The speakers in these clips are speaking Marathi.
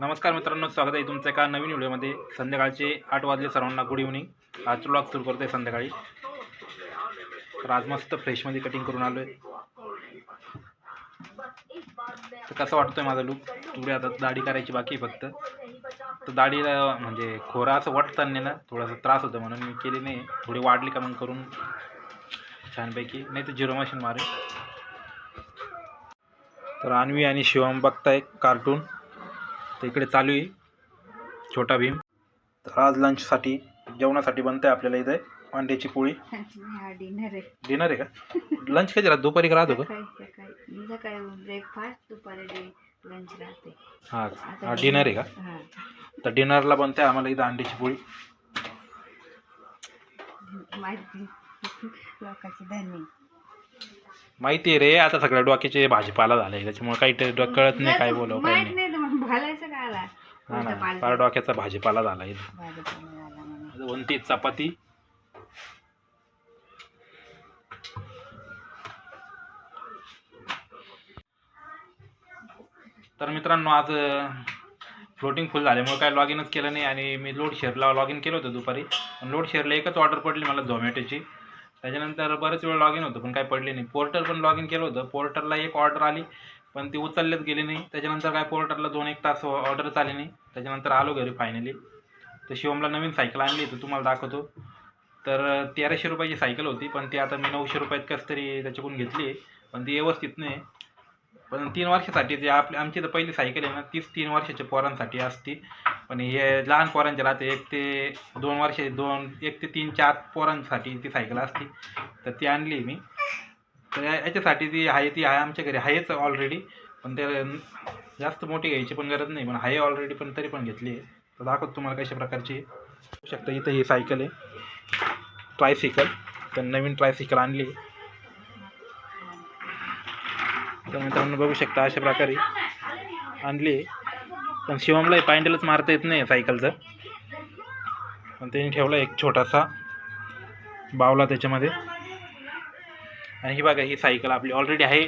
नमस्कार मित्रांनो स्वागत आहे तुमचं एका नवीन व्हिडिओमध्ये. संध्याकाळचे आठ वाजले सर्वांना गुड इव्हनिंग आज ब्लॉग सुरू करतोय संध्याकाळी. तर आज मस्त फ्रेशमध्ये कटिंग करून आलो आहे तर कसं वाटतोय माझा लुक पुढे आता दाढी करायची बाकी आहे फक्त. तर दाढीला म्हणजे खोरा असं वाटताना ना थोडासा त्रास होतो म्हणून मी केली नाही. थोडी वाढली का मग करून. छानपैकी. नाही तर झिरो मशीन मारे तर अन्वी आणि शिवम बघताय कार्टून तर इकडे चालू आहे. छोटा भीम. तर आज लंचसाठी जेवणासाठी बनते आपल्याला इथे अंड्याची पोळी. हा डिनर आहे डिनर आहे का? लंच कधी राहत? दुपारी का राहतो का? सकाळी सकाळी. सकाळी ब्रेकफास्ट दुपारी लंच राहते. हां हा डिनर आहे का? तर डिनरला बनते आम्हाला इथं अंड्याची पोळी. माहिती. लोकांची धनी माहिती आहे रे आता सगळ्या डोक्याचे भाजीपाला झाले त्याच्यामुळे काही ते डो- कळत नाही काय बोलावं माहीत नाही घालायचं का आला? हा ना फार डोक्याचा भाजीपाला झाला इथं. वंती चपाती. तर मित्रांनो आज फ्लोटिंग फुल झाल्यामुळे काय लॉग इनच केलं नाही आणि मी लोड शेअरला लॉग इन केलं होतं दुपारी. पण लोड शेअरला एकच ऑर्डर पडली मला झोमॅटोची त्याच्यानंतर बरेच वेळ लॉग इन होतं पण काय पडली नाही. पोर्टर पण लॉग इन केलं होतं. पोर्टरला एक ऑर्डर आली. पण ते उचललेच गेले नाही. त्याच्यानंतर काय पोर्टरला दोन एक तास ऑर्डर चालली नाही. त्याच्यानंतर आलो घरी फायनली तर शिवमला नवीन सायकल आणली तर तुम्हाला दाखवतो. तर तेराशे रुपयाची सायकल होती पण ती आता मी नऊशे रुपयात कसं तरी त्याच्याकडून घेतली पण ती व्यवस्थित नाही. पण तीन वर्षासाठी जे आपली आमची तर पहिली सायकल आहे ना तीच तीन वर्षाच्या पोरांसाठी असती. पण हे लहान पोरांचे राहते एक ते दोन वर्ष दोन एक ते तीन चार पोरांसाठी ती सायकल असती. तर ती आणली मी. तर या- याच्यासाठी ती आहे ती आहे आमच्या घरी आहेच ऑलरेडी पण त्या जास्त मोठी घ्यायची पण गरज नाही पण आहे ऑलरेडी पण तरी पण घेतली आहे. तर दाखवतो तुम्हाला कशा प्रकारची आहे. शकता इथं ही सायकल आहे. ट्रायसिकल तर नवीन ट्रायसिकल आणली तर मित्रांनो बघू शकता अशा प्रकारे आणली आहे. पण शिवमला पायंडलच मारता येत नाही सायकलचं पण त्यांनी ठेवला एक छोटासा बावला त्याच्यामध्ये. आणि ही बघा ही सायकल आपली ऑलरेडी आहे.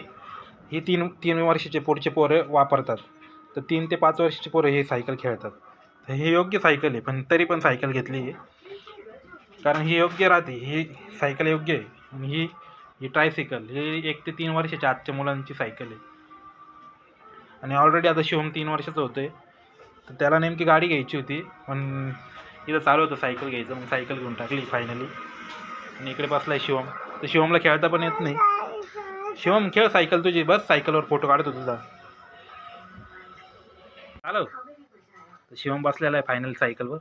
ही तीन तीन वर्षाचे पुढचे पोरं वापरतात. तर तीन ते पाच वर्षाचे पोरं हे सायकल खेळतात. तर ही योग्य सायकल आहे पण तरी पण सायकल घेतली आहे. कारण ही योग्य राहते ही सायकल योग्य आहे. आणि ही ही ट्रायसायकल ही एक ते तीन वर्षाच्या आजच्या मुलांची सायकल आहे. आणि ऑलरेडी आता शिवम तीन वर्षाचं होतं आहे तर त्याला नेमकी गाडी घ्यायची होती पण इथं चालू होतं सायकल घ्यायचं मग सायकल घेऊन टाकली फायनली आणि इकडे बसला आहे शिवम. तर शिवमला खेळता पण येत नाही. शिवम खेळ सायकल तुझी. बस सायकलवर फोटो काढतो तुझा. हॅलो. तर शिवम बसलेला आहे फायनल सायकलवर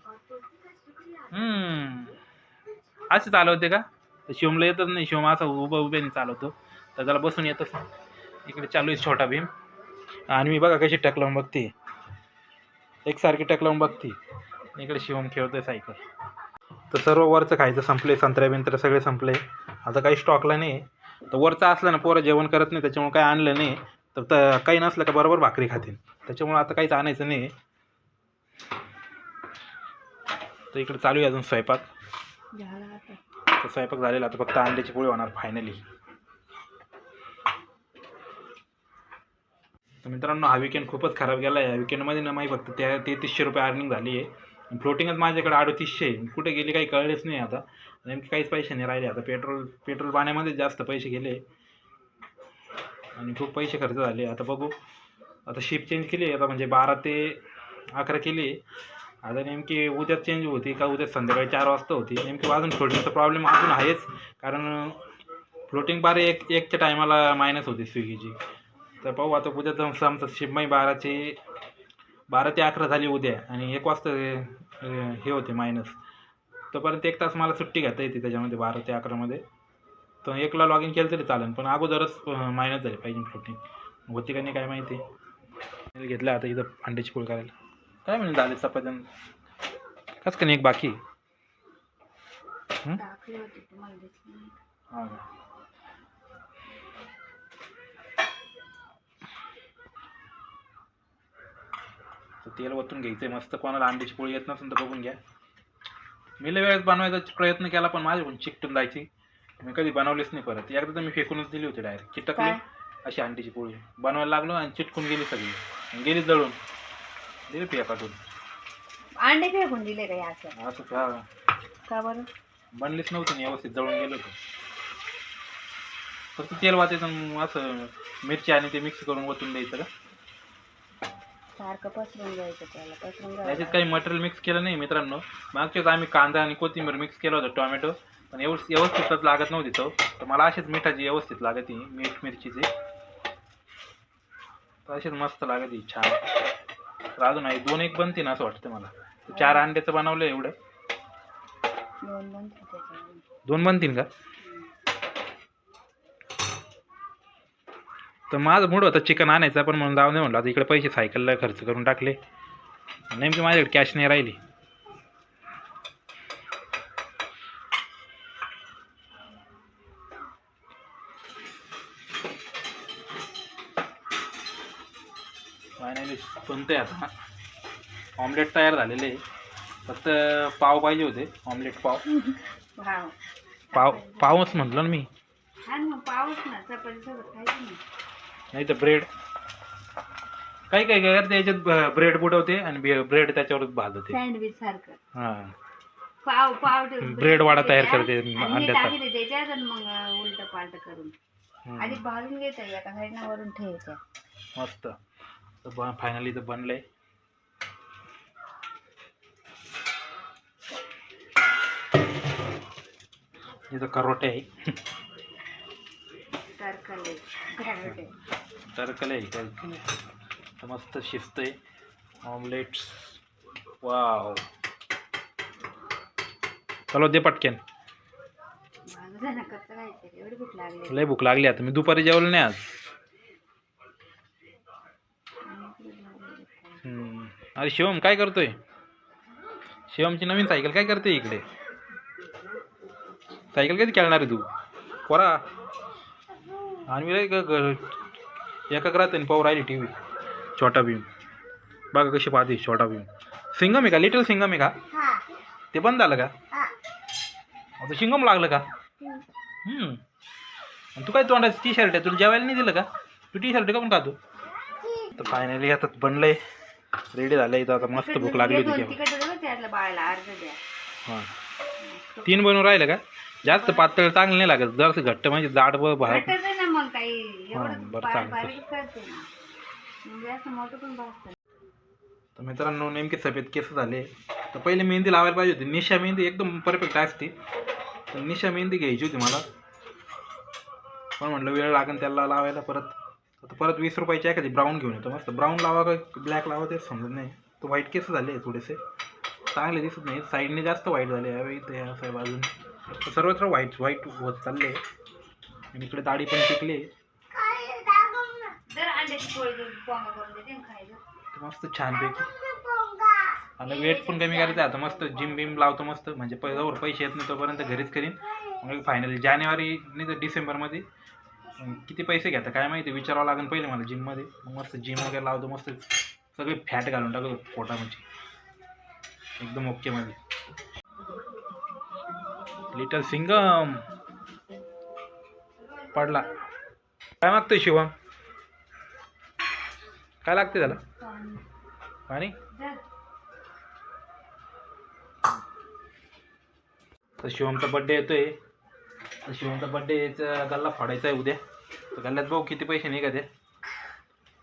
असे चालवते का? तर शिवमला येतच नाही. शिवम असा उभं उभ्याने चालवतो. तर त्याला बसून येतच इकडे चालू आहे छोटा भीम. आणि मी बघा कशी टक लावून बघते. एकसारखी टक लावून बघते. इकडे शिवम खेळतोय सायकल तर सर्व वरचं खायचं संपले संत्र्या बिंत्र सगळे संपले. आता काही स्टॉकला नाही. तर वरचा असलं ना पोरं जेवण करत नाही त्याच्यामुळे काही आणलं नाही. तर त- काही नसलं का बरोबर भाकरी खातील त्याच्यामुळे आता काहीच आणायचं नाही. तर इकडे चालू आहे अजून स्वयंपाक. तर स्वयंपाक झालेला आता फक्त अंड्याची पोळी होणार फायनली तर मित्रांनो हा विकेंड खूपच खराब गेला आहे या विकेंडमध्ये ना माही फक्त त्या तेहतीसशे रुपये अर्निंग झाली आहे. फ्लोटिंगच माझ्याकडे अडतीसशे आहे. कुठे गेली काही कळलेच नाही आता. नेमके काहीच पैसे नाही राहिले आता. पेट्रोल पेट्रोल पाण्यामध्येच जास्त पैसे गेले. आणि खूप पैसे खर्च झाले. आता बघू. आता शिप चेंज केली आता म्हणजे बारा ते अकरा केली आता नेमकी उद्या चेंज होती का? उद्या संध्याकाळी चार वाजता होती. नेमकी अजून फ्लोटिंगचा प्रॉब्लेम अजून आहेच. कारण फ्लोटिंग बारा एक एकच्या टायमाला मायनस होती स्विगीची तर पाहू आता उद्या जाऊन समजा शिपमाई बाराची बारा ते अकरा झाली उद्या आणि एक वाजता हे होते मायनस तोपर्यंत एक तास मला सुट्टी घेता येते त्याच्यामध्ये बारा ते अकरामध्ये तर एकला लॉग इन केलं तरी चालेल पण अगोदरच मायनस झाली पाहिजे फ्लोटिंग होती का नाही काय माहिती. घेतलं आता इथं अंड्याची पोळी करायला. काय म्हणजे झाले चपात्यान कस का नाही एक बाकी? हं? टाकली होती तुम्हाला दिसली नाही. हा का? तर तेल वतून घ्यायचंय. मस्त कोणाला अंड्याची पोळी येत नसेल तर बघून घ्या. मी लय वेळेस बनवायचा प्रयत्न केला पण माझ्याकडून चिकटून जायची. मी कधी बनवलीच नाही परत. एकदा तर मी फेकूनच दिली होती डायरेक्ट चिटकली? अशी अंड्याची पोळी. बनवायला लागलो आणि चिटकून गेली सगळी. गेली जळून. दिले काढून अंडे फेकून दिले असं असं का? का बरं? बनलीच नव्हती व्यवस्थित जळून गेलो होतो. फक्त तेल वाचायचं असं मिरची आणि ते मिक्स करून ओतून द्यायचं का? सारखं पसरून घ्यायचं त्याला पसरून याच्यात काही मटेरियल मिक्स केलं नाही मित्रांनो. मागच्याच आम्ही कांदा आणि कोथिंबीर मिक्स केलं होतं टोमॅटो पण व्यवस्थितच लागत नव्हती चव तर मला अशीच मिठाची व्यवस्थित लागत ही मीठ मिरचीची. तर अशीच मस्त लागत ही छान. तर अजून आहे दोन एक बनतील असं वाटतं मला. तर चार अंड्याचं बनवलं एवढं. दोन बनतील का? तर माझं मूड होतं चिकन आणायचं पण म्हणून जाऊ दे म्हणलं. आता इकडे पैसे सायकलला खर्च करून टाकले. नेमकी माझ्याकडे कॅश नाही राहिली. फायनली बनतंय आता. ऑमलेट तयार झालेले आहे. फक्त पाव पाहिजे होते ऑमलेट पाव. पाव. पावच म्हटलं ना मी. ना चपाती सोबत खायचं ना. नाही तर ब्रेड काही काही काय करते? याच्यात ब्रेड बुडवते आणि ब्रेड त्याच्यावर भाजते. सँडविच सारखं. हां. पाव पाव ब्रेड वाडा तयार करते अंड्याचा. त्याच्यात आणि मग उलट पालट करून. हम्म. आधी भाजून घ्यायचं एका साईडनं वरून ठेवायचं मस्त. तर फायनली तर बनलंय. इथं करोटे आहे. टरकले टरकले आहे टरकले तर मस्त शिजतंय. ऑमलेट्स वाव चलो दे पटकेन. भूक लागली लय भूक लागली आता. मी दुपारी जेवलो नाही आज. अरे शिवम काय करतोय? शिवमची नवीन सायकल काय करते इकडे? सायकल कधी खेळणार आहे तू? कोरा आणि मी एका राहते पाहू राहिली टी व्ही छोटा भीम. बघा कशी पाहते छोटा भीम. सिंगम आहे का? लिटल सिंगम आहे का? ते बंद झालं का? आता शिंगम लागलं का? हम्म. आणि तू काय तोंडाचं टी शर्ट आहे? तुला जेवायला नाही दिलं का? तू टी शर्ट का पण खातो तर फायनली आता बनलंय. रेडी झालं इथं आता मस्त भूक लागली होती हां. तीन बनवून राहिलं का? जास्त पातळ चांगलं नाही लागत. जरासं घट्ट म्हणजे जाड व भा वाटत ना मग काही एवढं बरं चालतं. बारीक करते ना. म्हणजे असं मोठं पण भाजतं तर मित्रांनो नेमके सफेद केस झाले. तर पहिले मेहंदी लावायला पाहिजे होती. निशा मेहंदी एकदम परफेक्ट असते. तर निशा मेहंदी घ्यायची होती मला. पण म्हटलं वेळ लागेल त्याला लावायला परत. आता परत वीस रुपयाची एखादी ब्राऊन घेऊन येतो. मस्त ब्राऊन लावा का ब्लॅक लावा तेच समजत नाही. तर व्हाईट केस झाले थोडेसे. चांगले दिसत नाही साईडने जास्त व्हाईट झाले. यावेळी ते असं बाजून. तर सर्वत्र व्हाईट व्हाईट होत चालले. आणि इकडे दाढी पण टिकली. मस्त छानपैकी आणि वेट पण कमी करायचं आता मस्त जिम बिम लावतो मस्त. म्हणजे पहिल्यावर पैसे येत नाही तोपर्यंत घरीच करीन. मग फायनली जानेवारी नाही तर डिसेंबरमध्ये. किती पैसे घेता काय माहिती विचारावं लागेल पहिले मला जिममध्ये. मग मस्त जिम वगैरे लावतो मस्त. सगळे फॅट घालून टाकतो पोटामध्ये. एकदम ओकेमध्ये लिटल सिंगम. पडला. काय मागतोय शिवम? काय लागते त्याला? पाणी. तर शिवमचा बड्डे येतोय. तर शिवमचा बड्डेचा गल्ला फोडायचा आहे उद्या. तर गल्ल्यात भाऊ किती पैसे नाही का ते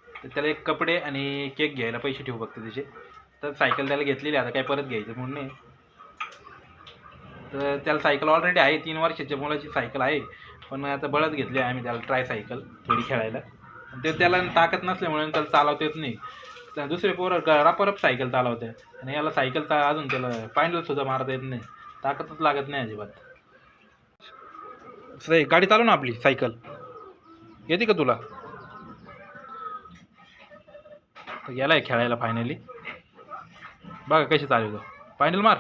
तर त्याला एक कपडे आणि केक घ्यायला पैसे ठेवू फक्त त्याचे. तर सायकल त्याला घेतलेली आहे, आता काय परत घ्यायचं म्हणून नाही. तर त्याला सायकल ऑलरेडी आहे तीन वर्षाच्या मुलाची सायकल आहे. पण आता बळत घेतली आहे आम्ही त्याला ट्राय सायकल थोडी खेळायला. ते त्याला ताकद नसल्यामुळे त्याला चालवता येत नाही. तर दुसरे पोरं रपरप सायकल चालवते आणि याला सायकल चा अजून त्याला पायंडल सुद्धा मारता येत नाही. ताकदच लागत नाही अजिबात. सई गाडी चालव ना आपली सायकल येते का तुला? तर गेलाय खेळायला फायनली बघा कशी चालवतो. फायनल मार.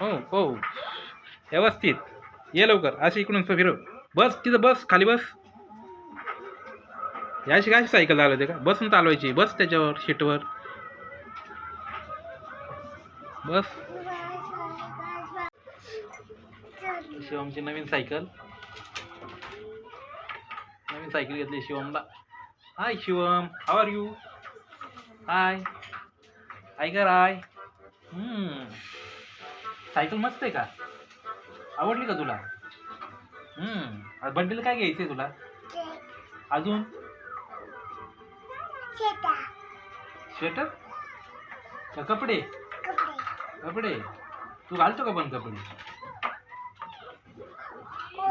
हो हो. व्यवस्थित. ये लवकर. अशी इकडून फिरव बस तिथं बस खाली बस. याशी काय सायकल चालवते का? बसून चालवायची. बस त्याच्यावर शीटवर बस. शिवमची नवीन सायकल नवीन सायकल घेतली शिवमला. Hi Shivam. How are you hi I got I cycle मस्त आहे का? आवडली का तुला? हम्म. बड्डेला काय घ्यायचंय तुला? अजून? स्वेटर? का कपडे? कपडे. तू घालतो का पण कपडे?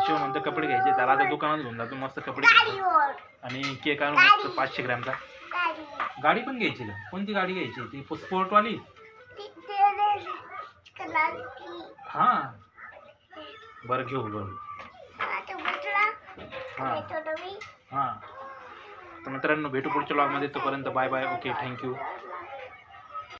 शिव म्हणतो कपडे घ्यायचे. त्याला आता दुकानात घेऊन जातो. मस्त कपडे आणि केक आणून मस्त पाचशे ग्रॅमचा. गाडी पण घ्यायची का? कोणती गाडी घ्यायची? ती स्पोर्टवाली? हा. बरं घेऊ बरं हा. हा. तर मित्रांनो भेटू पुढच्या ब्लॉगमध्ये तोपर्यंत बाय बाय ओके थँक्यू